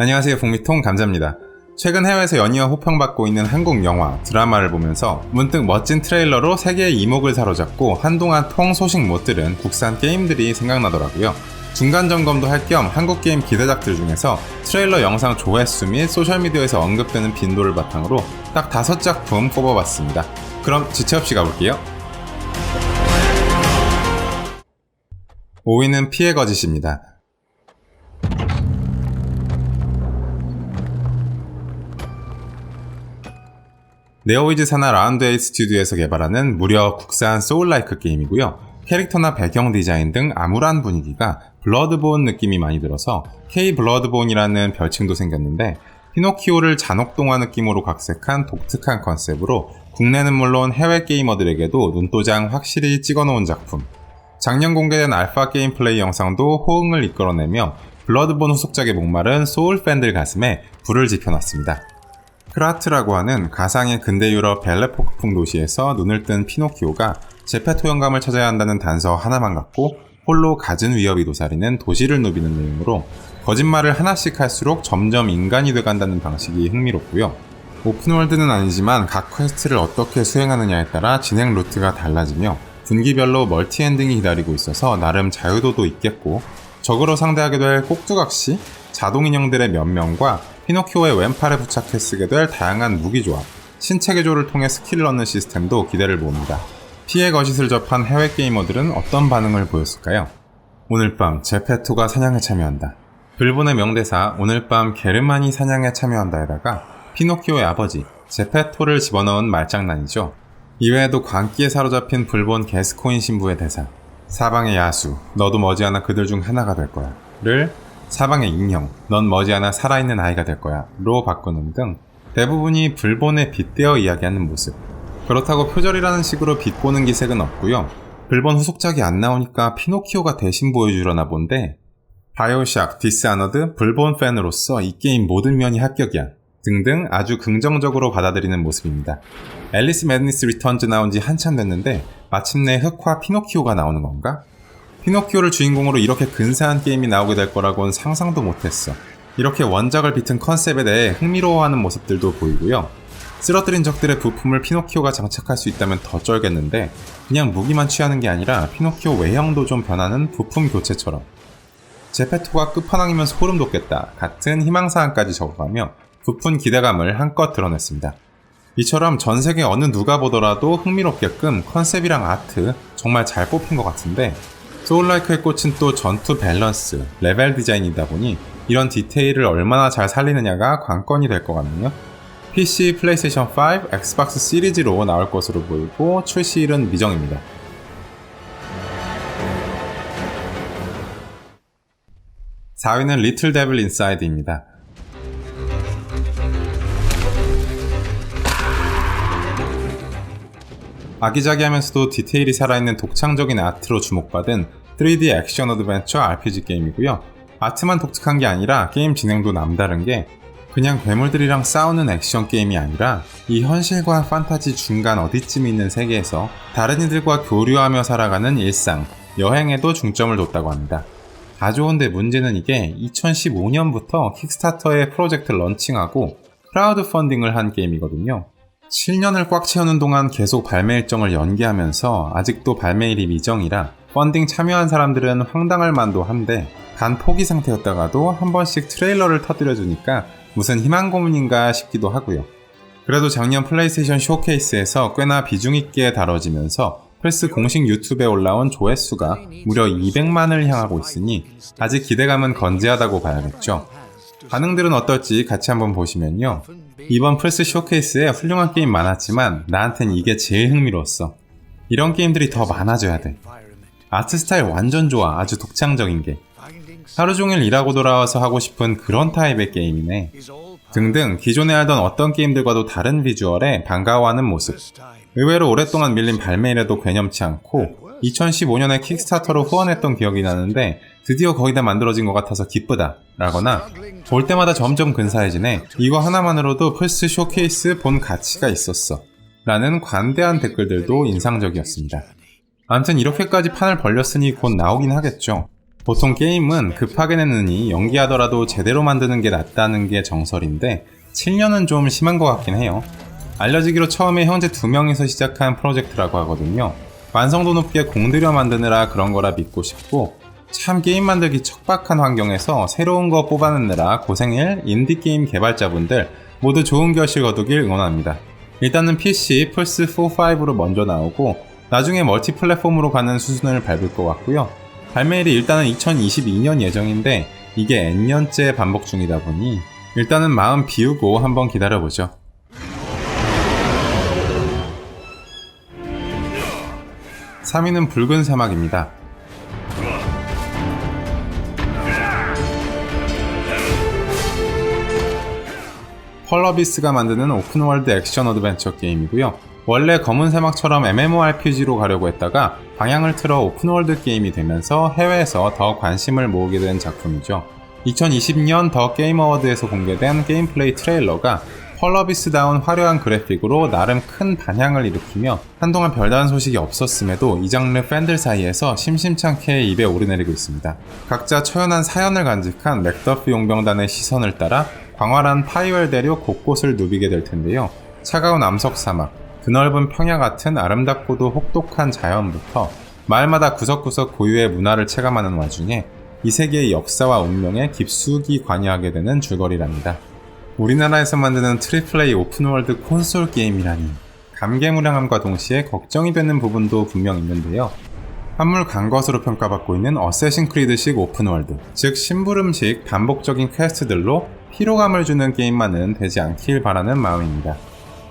안녕하세요. 북미통 감자입니다. 최근 해외에서 연이어 호평받고 있는 한국 영화, 드라마를 보면서 문득 멋진 트레일러로 세계의 이목을 사로잡고 한동안 통 소식 못 들은 국산 게임들이 생각나더라고요. 중간 점검도 할 겸 한국 게임 기대작들 중에서 트레일러 영상 조회수 및 소셜미디어에서 언급되는 빈도를 바탕으로 딱 다섯 작품 꼽아봤습니다. 그럼 지체 없이 가볼게요. 5위는 피해 거짓입니다. 네오위즈 산하 라운드에이 스튜디오에서 개발하는 무려 국산 소울라이크 게임이고요. 캐릭터나 배경 디자인 등 암울한 분위기가 블러드본 느낌이 많이 들어서 K 블러드본이라는 별칭도 생겼는데 피노키오를 잔혹동화 느낌으로 각색한 독특한 컨셉으로 국내는 물론 해외 게이머들에게도 눈도장 확실히 찍어놓은 작품. 작년 공개된 알파 게임 플레이 영상도 호응을 이끌어내며 블러드본 후속작의 목마른 소울 팬들 가슴에 불을 지펴놨습니다. 크라트라고 하는 가상의 근대 유럽 벨레포크풍 도시에서 눈을 뜬 피노키오가 제페토 영감을 찾아야 한다는 단서 하나만 갖고 홀로 갖은 위협이 도사리는 도시를 누비는 내용으로 거짓말을 하나씩 할수록 점점 인간이 돼간다는 방식이 흥미롭고요. 오픈월드는 아니지만 각 퀘스트를 어떻게 수행하느냐에 따라 진행 루트가 달라지며 분기별로 멀티 엔딩이 기다리고 있어서 나름 자유도도 있겠고 적으로 상대하게 될 꼭두각시, 자동 인형들의 면면과 피노키오의 왼팔에 부착해 쓰게 될 다양한 무기 조합, 신체 개조를 통해 스킬을 얻는 시스템도 기대를 모읍니다. 피해 거짓을 접한 해외 게이머들은 어떤 반응을 보였을까요? 오늘 밤 제페토가 사냥에 참여한다. 불본의 명대사 오늘 밤 게르만이 사냥에 참여한다에다가 피노키오의 아버지 제페토를 집어넣은 말장난이죠. 이외에도 광기에 사로잡힌 불본 게스코인 신부의 대사 사방의 야수 너도 머지않아 그들 중 하나가 될 거야 를 사방의 인형 넌 머지않아 살아있는 아이가 될 거야 로 바꾸는 등 대부분이 불본에 빗대어 이야기하는 모습 그렇다고 표절이라는 식으로 빗보는 기색은 없고요 불본 후속작이 안 나오니까 피노키오가 대신 보여주려나 본데 바이오샥, 디스아너드, 불본 팬으로서 이 게임 모든 면이 합격이야 등등 아주 긍정적으로 받아들이는 모습입니다. 앨리스 매드니스 리턴즈 나온 지 한참 됐는데 마침내 흑화 피노키오가 나오는 건가? 피노키오를 주인공으로 이렇게 근사한 게임이 나오게 될 거라고는 상상도 못했어. 이렇게 원작을 비튼 컨셉에 대해 흥미로워하는 모습들도 보이고요. 쓰러뜨린 적들의 부품을 피노키오가 장착할 수 있다면 더 쩔겠는데 그냥 무기만 취하는 게 아니라 피노키오 외형도 좀 변하는 부품 교체처럼 제페토가 끝판왕이면 소름 돋겠다 같은 희망사항까지 적어가며 부푼 기대감을 한껏 드러냈습니다. 이처럼 전 세계 어느 누가 보더라도 흥미롭게끔 컨셉이랑 아트 정말 잘 뽑힌 것 같은데 소울라이크의 꽃은 또 전투 밸런스, 레벨 디자인이다 보니 이런 디테일을 얼마나 잘 살리느냐가 관건이 될 것 같네요. PC, 플레이스테이션 5, 엑스박스 시리즈로 나올 것으로 보이고 출시일은 미정입니다. 4위는 리틀 데블 인사이드입니다. 아기자기하면서도 디테일이 살아있는 독창적인 아트로 주목받은 3D 액션 어드벤처 RPG 게임이고요. 아트만 독특한 게 아니라 게임 진행도 남다른 게 그냥 괴물들이랑 싸우는 액션 게임이 아니라 이 현실과 판타지 중간 어디쯤에 있는 세계에서 다른 이들과 교류하며 살아가는 일상, 여행에도 중점을 뒀다고 합니다. 다 좋은데 문제는 이게 2015년부터 킥스타터의 프로젝트 런칭하고 크라우드 펀딩을 한 게임이거든요. 7년을 꽉 채우는 동안 계속 발매 일정을 연기하면서 아직도 발매일이 미정이라 펀딩 참여한 사람들은 황당할 만도 한데 간 포기 상태였다가도 한 번씩 트레일러를 터뜨려주니까 무슨 희망 고문인가 싶기도 하고요. 그래도 작년 플레이스테이션 쇼케이스에서 꽤나 비중 있게 다뤄지면서 플스 공식 유튜브에 올라온 조회수가 무려 200만을 향하고 있으니 아직 기대감은 건재하다고 봐야겠죠. 반응들은 어떨지 같이 한번 보시면요. 이번 플스 쇼케이스에 훌륭한 게임 많았지만 나한텐 이게 제일 흥미로웠어. 이런 게임들이 더 많아져야 돼. 아트 스타일 완전 좋아. 아주 독창적인 게. 하루 종일 일하고 돌아와서 하고 싶은 그런 타입의 게임이네. 등등 기존에 하던 어떤 게임들과도 다른 비주얼에 반가워하는 모습. 의외로 오랫동안 밀린 발매일에도 괴념치 않고 2015년에 킥스타터로 후원했던 기억이 나는데 드디어 거의 다 만들어진 것 같아서 기쁘다 라거나 볼 때마다 점점 근사해지네 이거 하나만으로도 플스 쇼케이스 본 가치가 있었어 라는 관대한 댓글들도 인상적이었습니다. 아무튼 이렇게까지 판을 벌렸으니 곧 나오긴 하겠죠. 보통 게임은 급하게 내느니 연기하더라도 제대로 만드는 게 낫다는 게 정설인데 7년은 좀 심한 것 같긴 해요. 알려지기로 처음에 현재 두 명이서 시작한 프로젝트라고 하거든요. 완성도 높게 공들여 만드느라 그런 거라 믿고 싶고 참 게임 만들기 척박한 환경에서 새로운 거 뽑아내느라 고생일 인디게임 개발자분들 모두 좋은 결실 거두길 응원합니다. 일단은 PC, 플스4, 5로 먼저 나오고 나중에 멀티 플랫폼으로 가는 수순을 밟을 것 같고요. 발매일이 일단은 2022년 예정인데 이게 N년째 반복 중이다 보니 일단은 마음 비우고 한번 기다려보죠. 3위는 붉은 사막입니다. 펄러비스가 만드는 오픈월드 액션 어드벤처 게임이고요. 원래 검은 사막처럼 MMORPG로 가려고 했다가 방향을 틀어 오픈월드 게임이 되면서 해외에서 더 관심을 모으게 된 작품이죠. 2020년 더 게임 어워드에서 공개된 게임 플레이 트레일러가 펄러비스다운 화려한 그래픽으로 나름 큰 반향을 일으키며 한동안 별다른 소식이 없었음에도 이 장르 팬들 사이에서 심심찮게 입에 오르내리고 있습니다. 각자 처연한 사연을 간직한 맥더피 용병단의 시선을 따라 광활한 파이웰 대륙 곳곳을 누비게 될 텐데요. 차가운 암석 사막, 드넓은 평야 같은 아름답고도 혹독한 자연부터 마을마다 구석구석 고유의 문화를 체감하는 와중에 이 세계의 역사와 운명에 깊숙이 관여하게 되는 줄거리랍니다. 우리나라에서 만드는 트리플레이 오픈월드 콘솔 게임이라니 감개무량함과 동시에 걱정이 되는 부분도 분명 있는데요. 한물 간 것으로 평가받고 있는 어쌔신 크리드식 오픈월드, 즉 심부름식 반복적인 퀘스트들로 피로감을 주는 게임만은 되지 않길 바라는 마음입니다.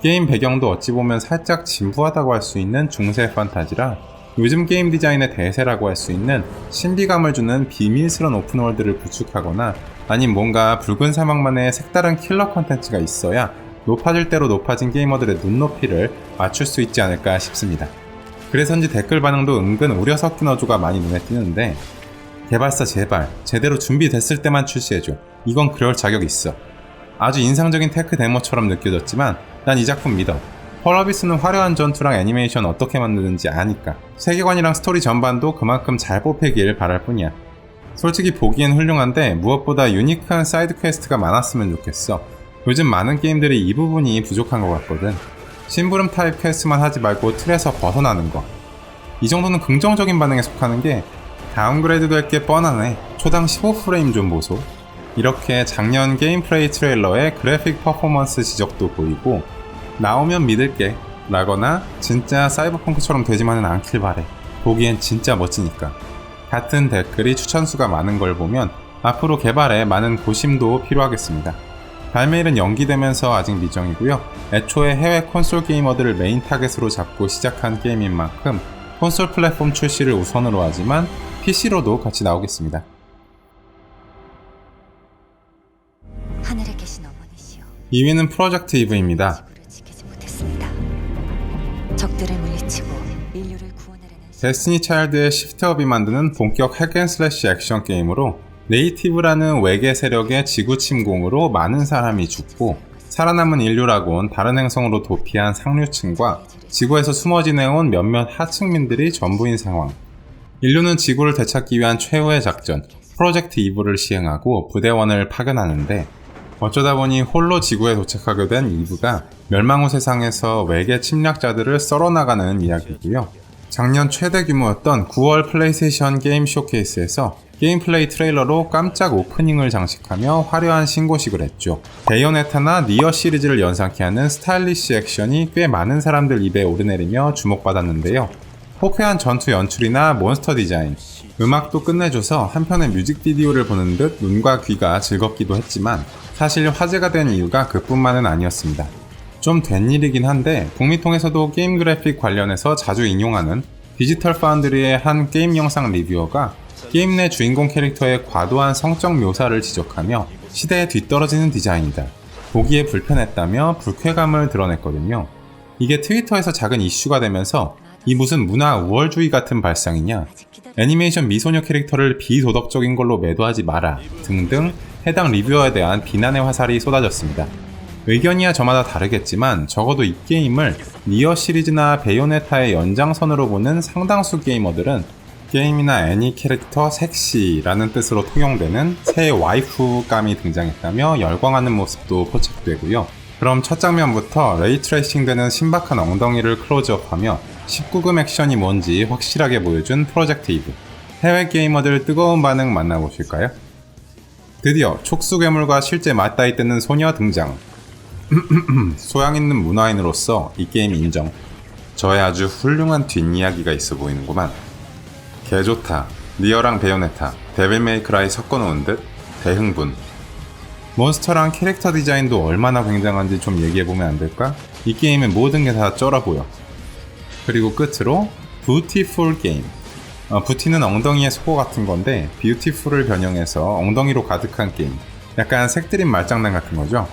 게임 배경도 어찌 보면 살짝 진부하다고 할 수 있는 중세 판타지라 요즘 게임 디자인의 대세라고 할 수 있는 신비감을 주는 비밀스러운 오픈월드를 구축하거나 아님 뭔가 붉은 사막만의 색다른 킬러 컨텐츠가 있어야 높아질 대로 높아진 게이머들의 눈높이를 맞출 수 있지 않을까 싶습니다. 그래서인지 댓글 반응도 은근 우려 섞인 어조가 많이 눈에 띄는데 개발사 제발 제대로 준비됐을 때만 출시해줘. 이건 그럴 자격 있어. 아주 인상적인 테크 데모처럼 느껴졌지만 난 이 작품 믿어. 펄어비스는 화려한 전투랑 애니메이션 어떻게 만드는지 아니까. 세계관이랑 스토리 전반도 그만큼 잘 뽑히길 바랄 뿐이야. 솔직히 보기엔 훌륭한데 무엇보다 유니크한 사이드 퀘스트가 많았으면 좋겠어. 요즘 많은 게임들이 이 부분이 부족한 것 같거든. 심부름 타입 퀘스트만 하지 말고 틀에서 벗어나는 거. 이 정도는 긍정적인 반응에 속하는 게 다운그레이드 될 게 뻔하네. 초당 15프레임 좀 보소. 이렇게 작년 게임 플레이 트레일러의 그래픽 퍼포먼스 지적도 보이고 나오면 믿을게 라거나 진짜 사이버펑크처럼 되지만은 않길 바래. 보기엔 진짜 멋지니까. 같은 댓글이 추천수가 많은 걸 보면 앞으로 개발에 많은 고심도 필요하겠습니다. 발매일은 연기되면서 아직 미정이고요. 애초에 해외 콘솔 게이머들을 메인 타겟으로 잡고 시작한 게임인 만큼 콘솔 플랫폼 출시를 우선으로 하지만 PC로도 같이 나오겠습니다. 하늘에 계신 어머니시여 2위는 프로젝트 이브입니다. 데스티니 차일드의 시프트업이 만드는 본격 핵앤슬래시 액션 게임으로 네이티브라는 외계 세력의 지구 침공으로 많은 사람이 죽고 살아남은 인류라곤 다른 행성으로 도피한 상류층과 지구에서 숨어 지내온 몇몇 하층민들이 전부인 상황. 인류는 지구를 되찾기 위한 최후의 작전, 프로젝트 이브를 시행하고 부대원을 파견하는데 어쩌다 보니 홀로 지구에 도착하게 된 이브가 멸망 후 세상에서 외계 침략자들을 썰어나가는 이야기고요. 작년 최대 규모였던 9월 플레이스테이션 게임 쇼케이스에서 게임 플레이 트레일러로 깜짝 오프닝을 장식하며 화려한 신고식을 했죠. 베이오네타나 니어 시리즈를 연상케 하는 스타일리시 액션이 꽤 많은 사람들 입에 오르내리며 주목받았는데요. 호쾌한 전투 연출이나 몬스터 디자인, 음악도 끝내줘서 한편의 뮤직비디오를 보는 듯 눈과 귀가 즐겁기도 했지만 사실 화제가 된 이유가 그뿐만은 아니었습니다. 좀 된 일이긴 한데 북미 통에서도 게임 그래픽 관련해서 자주 인용하는 디지털 파운드리의 한 게임 영상 리뷰어가 게임 내 주인공 캐릭터의 과도한 성적 묘사를 지적하며 시대에 뒤떨어지는 디자인이다. 보기에 불편했다며 불쾌감을 드러냈거든요. 이게 트위터에서 작은 이슈가 되면서 이 무슨 문화 우월주의 같은 발상이냐 애니메이션 미소녀 캐릭터를 비도덕적인 걸로 매도하지 마라 등등 해당 리뷰어에 대한 비난의 화살이 쏟아졌습니다. 의견이야 저마다 다르겠지만 적어도 이 게임을 니어 시리즈나 베요네타의 연장선으로 보는 상당수 게이머들은 게임이나 애니 캐릭터 섹시라는 뜻으로 통용되는 새 와이프감이 등장했다며 열광하는 모습도 포착되고요. 그럼 첫 장면부터 레이 트레이싱 되는 신박한 엉덩이를 클로즈업하며 19금 액션이 뭔지 확실하게 보여준 프로젝트 이브. 해외 게이머들 뜨거운 반응 만나보실까요? 드디어 촉수 괴물과 실제 맞닿이 뜨는 소녀 등장. 소양 있는 문화인으로서 이 게임 인정. 저의 아주 훌륭한 뒷이야기가 있어 보이는구만. 개 좋다. 니어랑 베요네타, 데빌 메이크라이 섞어놓은 듯 대흥분. 몬스터랑 캐릭터 디자인도 얼마나 굉장한지 좀 얘기해보면 안 될까? 이 게임의 모든 게 다 쩔어 보여. 그리고 끝으로 뷰티풀 게임. 어, 뷰티는 엉덩이의 속어 같은 건데 뷰티풀을 변형해서 엉덩이로 가득한 게임. 약간 색드림 말장난 같은 거죠.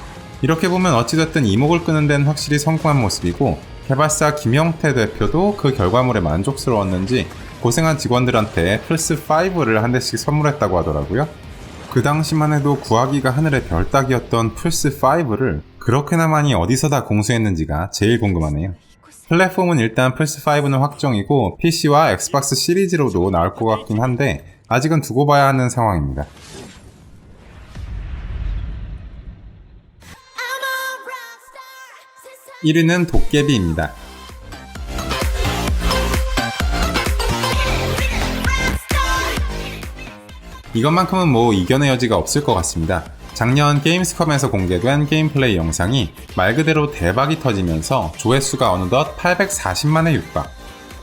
이렇게 보면 어찌됐든 이목을 끄는 데는 확실히 성공한 모습이고 개발사 김영태 대표도 그 결과물에 만족스러웠는지 고생한 직원들한테 플스5를 한 대씩 선물했다고 하더라고요. 그 당시만 해도 구하기가 하늘의 별 따기였던 플스5를 그렇게나 많이 어디서 다 공수했는지가 제일 궁금하네요. 플랫폼은 일단 플스5는 확정이고 PC와 엑스박스 시리즈로도 나올 것 같긴 한데 아직은 두고 봐야 하는 상황입니다. 1위는 도깨비입니다. 이것만큼은 뭐 이겨낼 여지가 없을 것 같습니다. 작년 게임스컴에서 공개된 게임 플레이 영상이 말 그대로 대박이 터지면서 조회수가 어느덧 840만에 육박.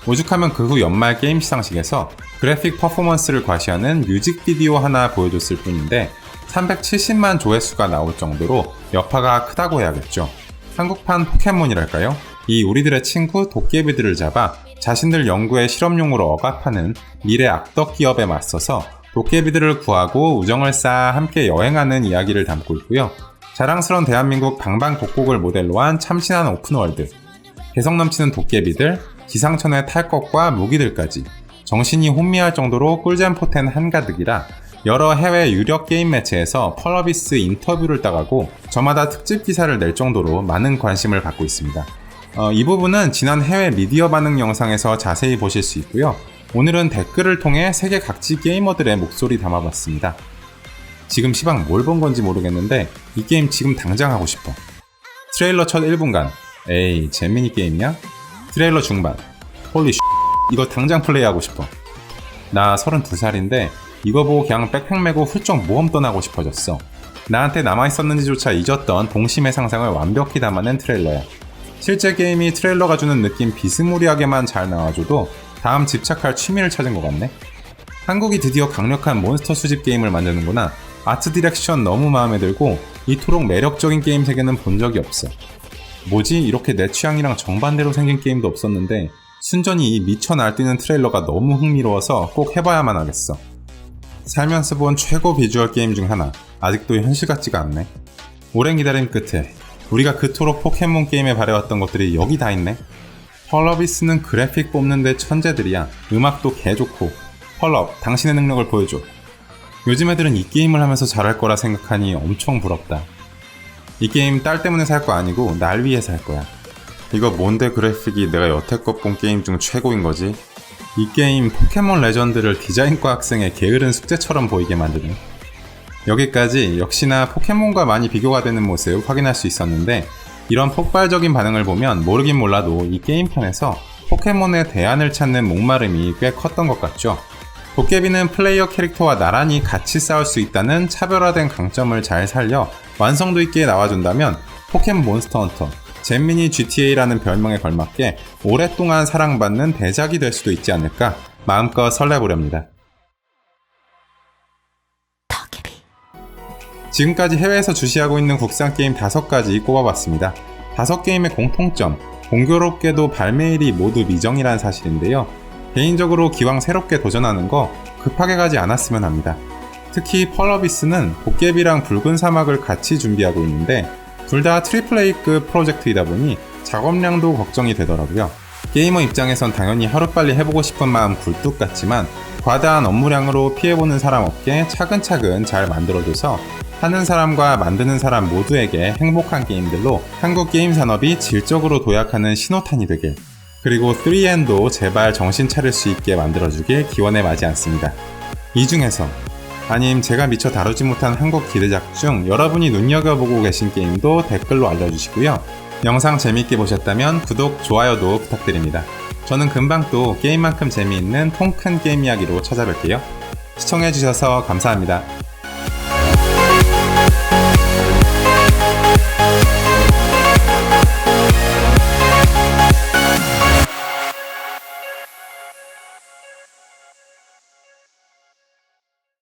오죽하면 그 후 연말 게임 시상식에서 그래픽 퍼포먼스를 과시하는 뮤직비디오 하나 보여줬을 뿐인데 370만 조회수가 나올 정도로 여파가 크다고 해야겠죠. 한국판 포켓몬이랄까요? 이 우리들의 친구 도깨비들을 잡아 자신들 연구의 실험용으로 억압하는 미래 악덕 기업에 맞서서 도깨비들을 구하고 우정을 쌓아 함께 여행하는 이야기를 담고 있고요. 자랑스러운 대한민국 방방곡곡을 모델로 한 참신한 오픈월드, 개성 넘치는 도깨비들, 기상천외 탈 것과 무기들까지 정신이 혼미할 정도로 꿀잼 포텐 한가득이라 여러 해외 유력 게임 매체에서 펄어비스 인터뷰를 따가고 저마다 특집 기사를 낼 정도로 많은 관심을 받고 있습니다. 어, 이 부분은 지난 해외 미디어 반응 영상에서 자세히 보실 수 있고요. 오늘은 댓글을 통해 세계 각지 게이머들의 목소리 담아봤습니다. 지금 시방 뭘 본 건지 모르겠는데 이 게임 지금 당장 하고 싶어. 트레일러 첫 1분간 에이 재미니 게임이야? 트레일러 중반 홀리 이거 당장 플레이하고 싶어. 나 32살인데 이거 보고 그냥 백팩 메고 훌쩍 모험 떠나고 싶어졌어. 나한테 남아있었는지조차 잊었던 동심의 상상을 완벽히 담아낸 트레일러야. 실제 게임이 트레일러가 주는 느낌 비스무리하게만 잘 나와줘도 다음 집착할 취미를 찾은 것 같네. 한국이 드디어 강력한 몬스터 수집 게임을 만드는구나. 아트 디렉션 너무 마음에 들고 이토록 매력적인 게임 세계는 본 적이 없어. 뭐지? 이렇게 내 취향이랑 정반대로 생긴 게임도 없었는데 순전히 이 미쳐 날뛰는 트레일러가 너무 흥미로워서 꼭 해봐야만 하겠어. 살면서 본 최고 비주얼 게임 중 하나. 아직도 현실 같지가 않네. 오랜 기다림 끝에 우리가 그토록 포켓몬 게임에 바래왔던 것들이 여기 다 있네. 펄러비스는 그래픽 뽑는데 천재들이야. 음악도 개 좋고. 펄럽, 당신의 능력을 보여줘. 요즘 애들은 이 게임을 하면서 잘할 거라 생각하니 엄청 부럽다. 이 게임 딸 때문에 살 거 아니고 날 위해 살 거야. 이거 뭔데 그래픽이 내가 여태껏 본 게임 중 최고인 거지? 이 게임 포켓몬 레전드를 디자인과 학생의 게으른 숙제처럼 보이게 만드네. 여기까지 역시나 포켓몬과 많이 비교가 되는 모습 확인할 수 있었는데 이런 폭발적인 반응을 보면 모르긴 몰라도 이 게임판에서 포켓몬의 대안을 찾는 목마름이 꽤 컸던 것 같죠. 도깨비는 플레이어 캐릭터와 나란히 같이 싸울 수 있다는 차별화된 강점을 잘 살려 완성도 있게 나와준다면 포켓몬 몬스터 헌터, 잼미니 GTA라는 별명에 걸맞게 오랫동안 사랑받는 대작이 될 수도 있지 않을까 마음껏 설레보렵니다. 지금까지 해외에서 주시하고 있는 국산 게임 5가지 꼽아봤습니다. 5게임의 공통점, 공교롭게도 발매일이 모두 미정이라는 사실인데요. 개인적으로 기왕 새롭게 도전하는 거 급하게 가지 않았으면 합니다. 특히 펄러비스는 도깨비랑 붉은 사막을 같이 준비하고 있는데 둘 다 트리플 A급 프로젝트이다 보니 작업량도 걱정이 되더라고요. 게이머 입장에선 당연히 하루빨리 해보고 싶은 마음 굴뚝 같지만 과다한 업무량으로 피해보는 사람 없게 차근차근 잘 만들어줘서 하는 사람과 만드는 사람 모두에게 행복한 게임들로 한국 게임 산업이 질적으로 도약하는 신호탄이 되길 그리고 3N도 제발 정신 차릴 수 있게 만들어주길 기원해 마지 않습니다. 이 중에서 아님 제가 미처 다루지 못한 한국 기대작 중 여러분이 눈여겨보고 계신 게임도 댓글로 알려주시고요. 영상 재밌게 보셨다면 구독, 좋아요도 부탁드립니다. 저는 금방 또 게임만큼 재미있는 통큰 게임 이야기로 찾아뵐게요. 시청해주셔서 감사합니다.